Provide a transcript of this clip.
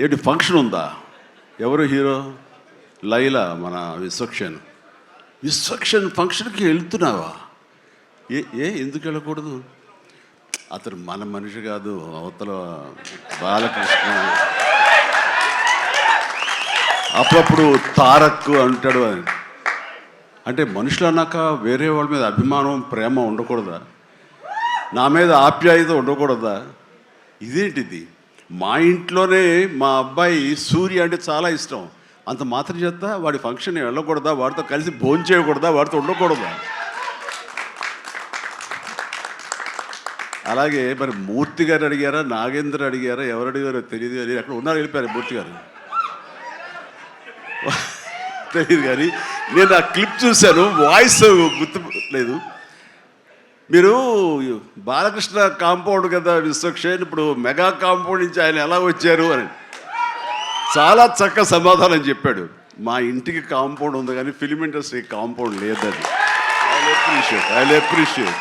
ఏంటి ఫంక్షన్ ఉందా? ఎవరు హీరో? లైలా మన విశ్వక్షన్ విశ్వక్షన్ ఫంక్షన్కి వెళ్తున్నావా? ఏ ఏ ఎందుకు వెళ్ళకూడదు? అతను మన మనిషి కాదు అవతల బాలకృష్ణ. అప్పుడప్పుడు తారక్ అంటాడు అని అంటే మనుషులు అన్నాక వేరే వాళ్ళ మీద అభిమానం ప్రేమ ఉండకూడదా? నా మీద ఆప్యాయత ఉండకూడదా? ఇదేంటిది? మా ఇంట్లోనే మా అబ్బాయి సూర్య అంటే చాలా ఇష్టం. అంత మాత్రం చేత వాడి ఫంక్షన్ వెళ్ళకూడదా వాడితో కలిసి భోజనం చేయకూడదా వాడితో ఉండకూడదా? అలాగే మరి మూర్తి గారు అడిగారా నాగేంద్ర అడిగారా ఎవరు అడిగారో తెలియదు కానీ అక్కడ ఉన్నారు వెళ్ళిపోయారు మూర్తి గారు. తెలియదు కానీ నేను ఆ క్లిప్ చూశాను వాయిస్ గుర్తు లేదు. మీరు బాలకృష్ణ కాంపౌండ్ కదా విశ్వక్షేణ్ ఇప్పుడు మెగా కాంపౌండ్ నుంచి ఆయన ఎలా వచ్చారు అని. చాలా చక్కగా సమాధానం చెప్పాడు. మా ఇంటికి కాంపౌండ్ ఉంది కానీ ఫిలిం ఇండస్ట్రీ కాంపౌండ్ లేదని ఐ అప్రిషియేట్ ఐ అప్రిషియేట్